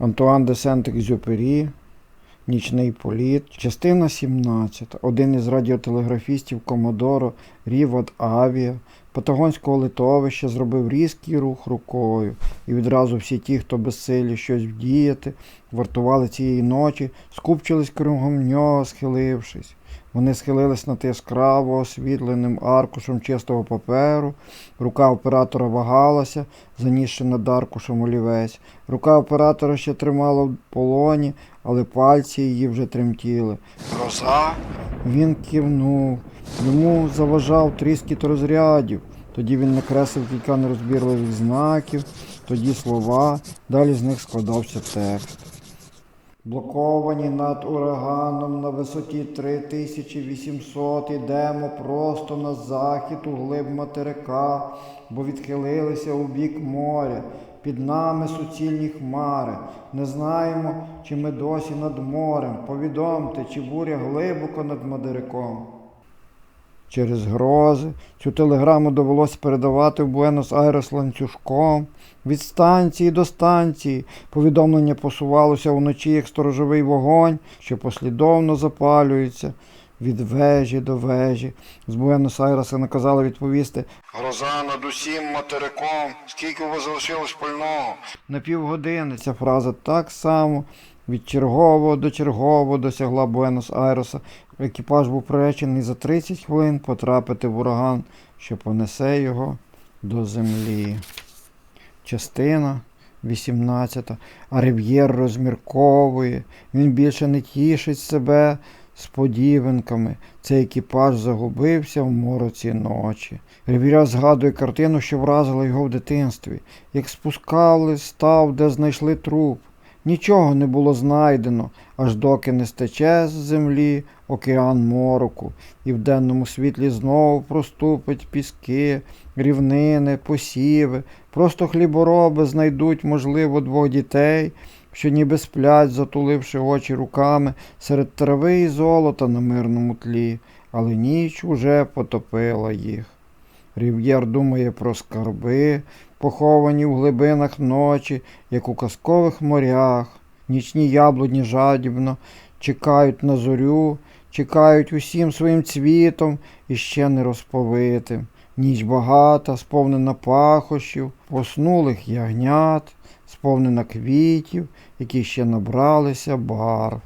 Антуан де Сент-Екзюпері, Нічний політ, частина 17. Один із радіотелеграфістів Комодоро Рівад Авіа Патагонського литовища зробив різкий рух рукою, і відразу всі ті, хто безсилі щось вдіяти, вартували цієї ночі, скупчились кругом нього, схилившись. Вони схилились над яскраво освітленим аркушем чистого паперу, рука оператора вагалася, занісши над аркушем олівець. Рука оператора ще тримала в полоні, але пальці її вже тремтіли. Гроза? Він кивнув. Йому заважав тріскіт розрядів. Тоді він накреслив кілька нерозбірливих знаків, тоді слова, далі з них складався текст. Блоковані над ураганом на висоті 3800 ідемо просто на захід у глиб материка, бо відхилилися у бік моря. Під нами суцільні хмари. Не знаємо, чи ми досі над морем. Повідомте, чи буря глибоко над материком. Через грози цю телеграму довелося передавати в Буенос-Айрес ланцюжком. Від станції до станції повідомлення посувалося вночі як сторожовий вогонь, що послідовно запалюється. Від вежі до вежі. З Буенос-Айреса наказали відповісти Гроза над усім материком. Скільки у вас залишилось пального? На півгодини ця фраза так само від чергового до чергового досягла Буенос-Айреса. Екіпаж був приречений за 30 хвилин потрапити в ураган, що понесе його до землі. Частина 18. А Рив'єр розмірковує. Він більше не тішить себе сподіванками. Цей екіпаж загубився в мороці ночі. Рив'єр згадує картину, що вразила його в дитинстві. Як спускали став, де знайшли труп. Нічого не було знайдено, аж доки не стече з землі океан мороку, і в денному світлі знову проступить піски, рівнини, посіви. Просто хлібороби знайдуть, можливо, двох дітей, що ніби сплять, затуливши очі руками серед трави і золота на мирному тлі, але ніч уже потопила їх. Рів'єр думає про скарби, поховані в глибинах ночі, як у казкових морях. Нічні яблуні жадібно чекають на зорю, чекають усім своїм цвітом і ще не розповитим. Ніч багата, сповнена пахощів, поснулих ягнят, сповнена квітів, які ще набралися барв.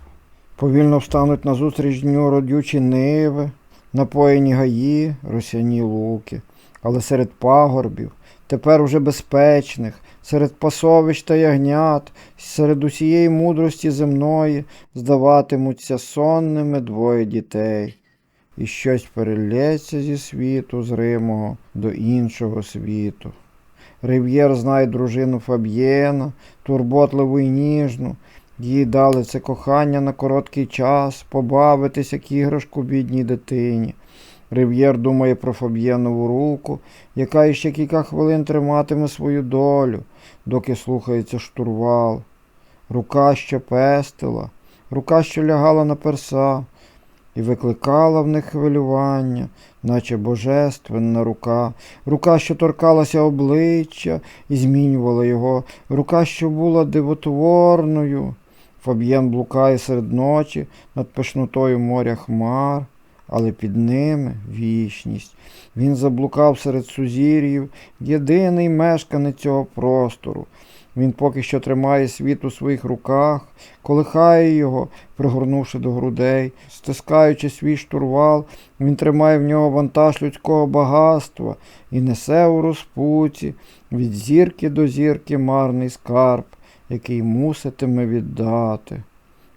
Повільно встануть назустріч дню родючі ниви, напоєні гаї, росяні луки, але серед пагорбів, тепер уже безпечних, серед пасовищ та ягнят, серед усієї мудрості земної здаватимуться сонними двоє дітей. І щось перелється зі світу зримого до іншого світу. Рив'єр знає дружину Фаб'єна, турботливу і ніжну. Їй дали це кохання на короткий час, побавитись, як іграшку бідній дитині. Рив'єр думає про Фаб'єнову руку, яка іще кілька хвилин триматиме свою долю, доки слухається штурвал. Рука, що пестила, рука, що лягала на перса, і викликала в них хвилювання, наче божественна рука, рука, що торкалася обличчя і змінювала його, рука, що була дивотворною. Фаб'єн блукає серед ночі над пишнотою моря хмар, але під ними вічність. Він заблукав серед сузір'їв, єдиний мешканець цього простору. Він поки що тримає світ у своїх руках, колихає його, пригорнувши до грудей, стискаючи свій штурвал, він тримає в нього вантаж людського багатства і несе у розпуці від зірки до зірки марний скарб, який муситиме віддати.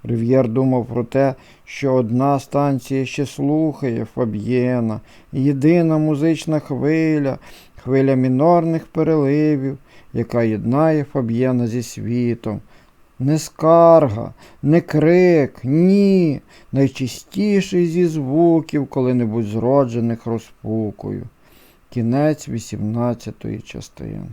Рив'єр думав про те, що одна станція ще слухає Фаб'єна, єдина музична хвиля, хвиля мінорних переливів, яка єднає Фаб'єна зі світом. Не скарга, не крик, ні, найчистіший зі звуків, коли-небудь зроджених розпукою. Кінець 18 частини.